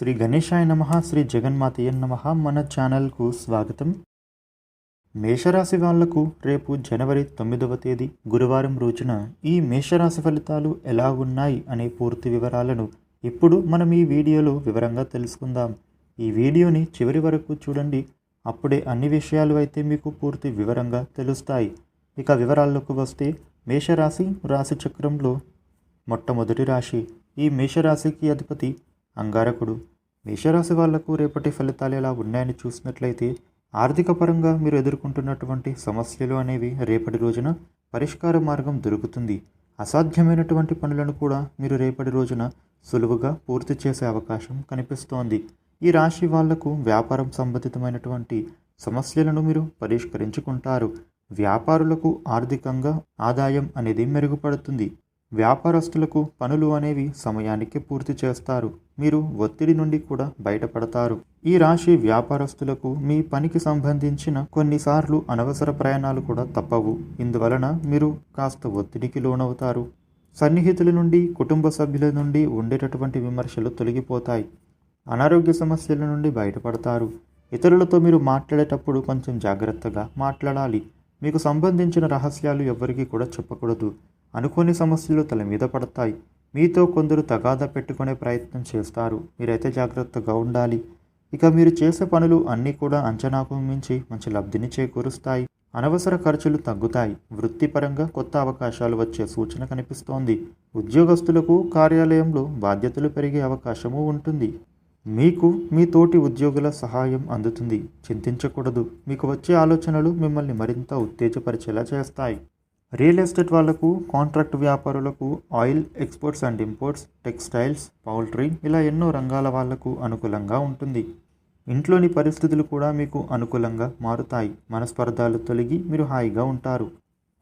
శ్రీ గణేశాయ నమ శ్రీ జగన్మాతయ్య నమ మన ఛానల్కు స్వాగతం. మేషరాశి వాళ్ళకు రేపు జనవరి తొమ్మిదవ తేదీ గురువారం రోజున ఈ మేషరాశి ఫలితాలు ఎలా ఉన్నాయి అనే పూర్తి వివరాలను ఇప్పుడు మనం ఈ వీడియోలో వివరంగా తెలుసుకుందాం. ఈ వీడియోని చివరి వరకు చూడండి. అప్పుడే అన్ని విషయాలు అయితే మీకు పూర్తి వివరంగా తెలుస్తాయి. ఇక వివరాల్లోకి వస్తే మేషరాశి రాశి చక్రంలో మొట్టమొదటి రాశి ఈ మేషరాశికి అధిపతి అంగారకుడు. మేషరాశి వాళ్ళకు రేపటి ఫలితాలు ఎలా ఉన్నాయని చూసినట్లయితే ఆర్థిక పరంగా మీరు ఎదుర్కొంటున్నటువంటి సమస్యలు అనేవి రేపటి రోజున పరిష్కార మార్గం దొరుకుతుంది. అసాధ్యమైనటువంటి పనులను కూడా మీరు రేపటి రోజున సులువుగా పూర్తి చేసే అవకాశం కనిపిస్తోంది. ఈ రాశి వాళ్ళకు వ్యాపారం సంబంధితమైనటువంటి సమస్యలను మీరు పరిష్కరించుకుంటారు. వ్యాపారులకు ఆర్థికంగా ఆదాయం అనేది మెరుగుపడుతుంది. వ్యాపారస్తులకు పనులు అనేవి సమయానికి పూర్తి చేస్తారు. మీరు ఒత్తిడి నుండి కూడా బయటపడతారు. ఈ రాశి వ్యాపారస్తులకు మీ పనికి సంబంధించిన కొన్నిసార్లు అనవసర ప్రయాణాలు కూడా తప్పవు. ఇందువలన మీరు కాస్త ఒత్తిడికి లోనవుతారు. సన్నిహితుల నుండి కుటుంబ సభ్యుల నుండి ఉండేటటువంటి విమర్శలు తొలగిపోతాయి. అనారోగ్య సమస్యల నుండి బయటపడతారు. ఇతరులతో మీరు మాట్లాడేటప్పుడు కొంచెం జాగ్రత్తగా మాట్లాడాలి. మీకు సంబంధించిన రహస్యాలు ఎవరికీ కూడా చెప్పకూడదు. అనుకోని సమస్యలు తల మీద పడతాయి. మీతో కొందరు తగాదా పెట్టుకునే ప్రయత్నం చేస్తారు. మీరైతే జాగ్రత్తగా ఉండాలి. ఇక మీరు చేసే పనులు అన్నీ కూడా అంచనాకు మించి మంచి లబ్ధిని చేకూరుస్తాయి. అనవసర ఖర్చులు తగ్గుతాయి. వృత్తిపరంగా కొత్త అవకాశాలు వచ్చే సూచన కనిపిస్తోంది. ఉద్యోగస్తులకు కార్యాలయంలో బాధ్యతలు పెరిగే అవకాశము ఉంటుంది. మీకు మీ తోటి ఉద్యోగుల సహాయం అందుతుంది. చింతించకూడదు. మీకు వచ్చే ఆలోచనలు మిమ్మల్ని మరింత ఉత్తేజపరిచేలా చేస్తాయి. రియల్ ఎస్టేట్ వాళ్ళకు కాంట్రాక్ట్ వ్యాపారులకు oil exports and imports textiles poultry ఇలా ఎన్నో రంగాల వాళ్ళకు అనుకూలంగా ఉంటుంది. ఇంట్లోని పరిస్థితులు కూడా మీకు అనుకూలంగా మారుతాయి. మనస్పర్ధాలు తొలగి మీరు హాయిగా ఉంటారు.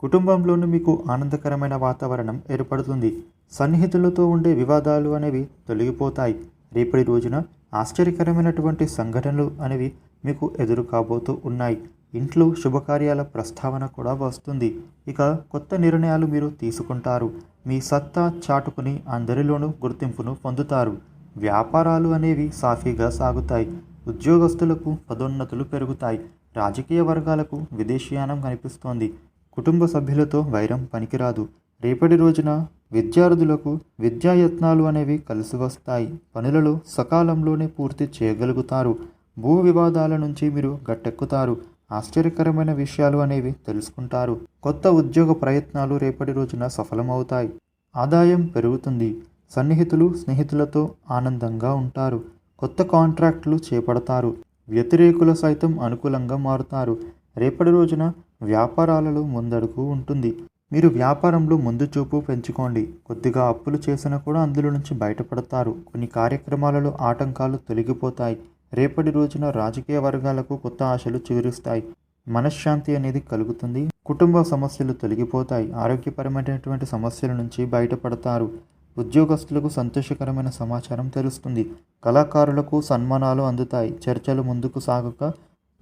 కుటుంబంలోనూ మీకు ఆనందకరమైన వాతావరణం ఏర్పడుతుంది. సన్నిహితులతో ఉండే వివాదాలు అనేవి తొలగిపోతాయి. రేపటి రోజున ఆశ్చర్యకరమైనటువంటి సంఘటనలు అనేవి మీకు ఎదురు కాబోతూ ఉన్నాయి. ఇంట్లో శుభకార్యాల ప్రస్తావన కూడా వస్తుంది. ఇక కొత్త నిర్ణయాలు మీరు తీసుకుంటారు. మీ సత్తా చాటుకుని అందరిలోనూ గుర్తింపును పొందుతారు. వ్యాపారాలు అనేవి సాఫీగా సాగుతాయి. ఉద్యోగస్తులకు పదోన్నతులు పెరుగుతాయి. రాజకీయ వర్గాలకు విదేశీయానం కనిపిస్తోంది. కుటుంబ సభ్యులతో వైరం పనికిరాదు. రేపటి రోజున విద్యార్థులకు విద్యాయత్నాలు అనేవి కలిసి వస్తాయి. పనులలో సకాలంలోనే పూర్తి చేయగలుగుతారు. భూ వివాదాల నుంచి మీరు గట్టెక్కుతారు. ఆశ్చర్యకరమైన విషయాలు అనేవి తెలుసుకుంటారు. కొత్త ఉద్యోగ ప్రయత్నాలు రేపటి రోజున సఫలమవుతాయి. ఆదాయం పెరుగుతుంది. సన్నిహితులు స్నేహితులతో ఆనందంగా ఉంటారు. కొత్త కాంట్రాక్టులు చేపడతారు. వ్యతిరేకులు సైతం అనుకూలంగా మారుతారు. రేపటి రోజున వ్యాపారాలలో ముందడుగు ఉంటుంది. మీరు వ్యాపారంలో ముందు చూపు పెంచుకోండి. కొద్దిగా అప్పులు చేసినా కూడా అందులో నుంచి బయటపడతారు. కొన్ని కార్యక్రమాలలో ఆటంకాలు తొలగిపోతాయి. రేపటి రోజున రాజకీయ వర్గాలకు కొత్త ఆశలు చిగురిస్తాయి. మనశ్శాంతి అనేది కలుగుతుంది. కుటుంబ సమస్యలు తొలగిపోతాయి. ఆరోగ్యపరమైనటువంటి సమస్యల నుంచి బయటపడతారు. ఉద్యోగస్తులకు సంతోషకరమైన సమాచారం తెలుస్తుంది. కళాకారులకు సన్మానాలు అందుతాయి. చర్చలు ముందుకు సాగక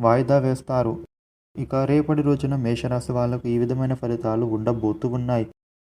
వాయిదా వేస్తారు. ఇక రేపటి రోజున మేషరాశి వాళ్ళకు ఈ విధమైన ఫలితాలు ఉండబోతూ ఉన్నాయి.